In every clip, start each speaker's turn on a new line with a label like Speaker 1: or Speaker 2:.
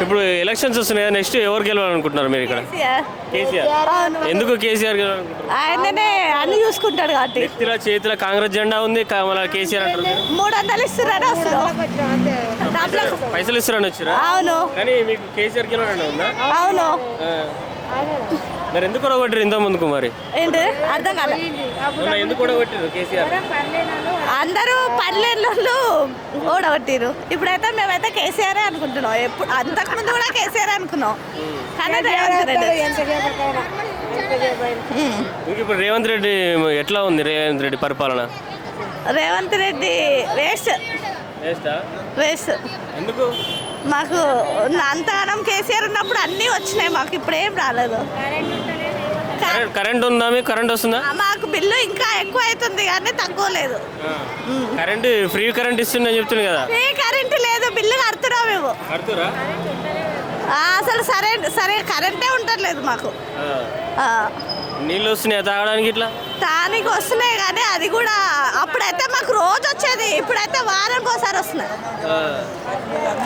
Speaker 1: ఇప్పుడు ఎలక్షన్స్ వస్తున్నాయి? నెక్స్ట్ ఎవరు గెలవాలనుకుంటున్నారు మీరు ఇక్కడ? కేసీఆర్. ఎందుకు కేసీఆర్ గెలవాలనుకుంటున్నారు?
Speaker 2: ఆయననే అన్ని చూసుకుంటాడు కాబట్టి.
Speaker 1: చేతిలో కాంగ్రెస్ జెండా ఉంది కా- మన కేసీఆర్ అంటారు.
Speaker 2: మూడు వందలు దాంట్లో
Speaker 1: పైసలు ఇస్తారని వచ్చారా?
Speaker 2: అవును.
Speaker 1: కానీ మీకు కేసీఆర్ గెలవాలని ఉందా?
Speaker 2: అవును.
Speaker 1: ఆ. మరి ఎందుకు కొడగొట్టారు ఇంత ముందుకు మరి?
Speaker 2: ఏంటి? అర్థం కాలే.
Speaker 1: మొన్న ఎందుకు కొడగొట్టారు కేసీఆర్?
Speaker 2: అందరూ పల్లెళ్ళు ఓడగొట్టిరు ఇప్పుడైతే మేమైతే కేసీఆర్ అనుకుంటున్నాం. ఎప్పుడు అంతకు ముందు కూడా కేసీఆర్ అనుకున్నాం. కానీ రేవంత్ రెడ్డి
Speaker 1: ఇప్పుడు రేవంత్ రెడ్డి ఎట్లా ఉంది రేవంత్ రెడ్డి పరిపాలన?
Speaker 2: రేవంత్ రెడ్డి వేస్ట్.
Speaker 1: వేస్టా? ఎందుకు?
Speaker 2: మాకు అంతగానం కేసీఆర్ ఉన్నప్పుడు అన్నీ వచ్చినాయి మాకు. ఇప్పుడు ఏం రాలేదు
Speaker 1: కరెంట్- ఉందా మీకు? కరెంట్ వస్తుందా?
Speaker 2: మాకు బిల్లు ఇంకా ఎక్కువ అవుతుంది కానీ తక్కువ లేదు
Speaker 1: కరెంట్ ఫ్రీ కరెంట్ ఇస్తుందని చెప్తుంది కదా.
Speaker 2: ఫ్రీ కరెంట్ లేదు బిల్లు కడుతున్నాం మేము.
Speaker 1: కడుతురా
Speaker 2: అసలు సరే సరే కరెంటే ఉండట్లేదు మాకు.
Speaker 1: నీళ్ళు వస్తున్నాయి తాగడానికి ఇట్లా?
Speaker 2: దానికి వస్తున్నాయి కానీ అది కూడా అప్పుడైతే మాకు రోజు వచ్చేది ఇప్పుడైతే వారానికి ఒకసారి వస్తున్నాయి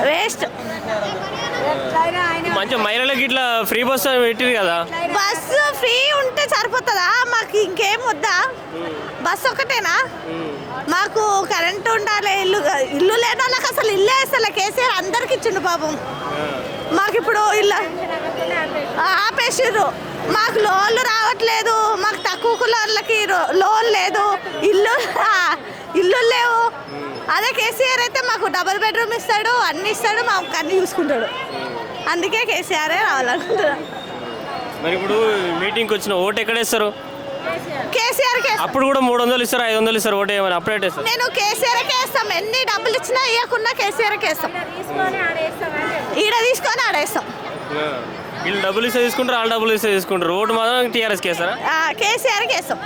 Speaker 2: వేస్ట్
Speaker 1: మంచిగా మహిళలకి ఇట్లా ఫ్రీ బస్ అని పెట్టిరు కదా.
Speaker 2: బస్సు ఫ్రీ ఉంటే సరిపోతుందా? మాకు ఇంకేం వద్దా? బస్సు ఒకటేనా? మాకు కరెంట్ ఉండాలి ఇల్లు ఇల్లు లేని వాళ్ళకి అసలు ఇల్లే అసలు కేసీఆర్ అందరికి ఇచ్చిండు పాపం. మాకు ఇప్పుడు ఇల్లు ఆపేసిర్రు. మాకు లోన్లు రావట్లేదు మాకు తక్కువ కులాలకి లోన్ లేదు. ఇల్లు ఇల్లు లేవు. అదే కేసీఆర్ అయితే మాకు డబుల్ బెడ్రూమ్ ఇస్తాడు అన్ని ఇస్తాడు మాకు అన్ని చూసుకుంటాడు. అందుకే కేసీఆరే రావాలనుకుంటున్నాను
Speaker 1: మరి ఇప్పుడు మీటింగ్కి వచ్చిన ఓటు ఎక్కడ వేస్తారు?
Speaker 2: కేసీఆర్కి
Speaker 1: అప్పుడు కూడా మూడు వందలు ఇస్తారు ఐదు వందలు ఇస్తారు ఓటు ఏమైనా అప్డేట్ వేస్తారు.
Speaker 2: నేను కేసీఆర్కే వేస్తాం. ఎన్ని డబ్బులు ఇచ్చినా ఇవ్వకుండా కేసీఆర్కే వేస్తాం. ఈడ తీసుకొని ఆడేస్తాం
Speaker 1: వీళ్ళు డబ్బులు ఇస్తే తీసుకుంటారు వాళ్ళు డబ్బులు ఇస్తే తీసుకుంటారు. ఓటు మాత్రం టీఆర్ఎస్కి వేస్తారా?
Speaker 2: కేసీఆర్కి వేస్తాం.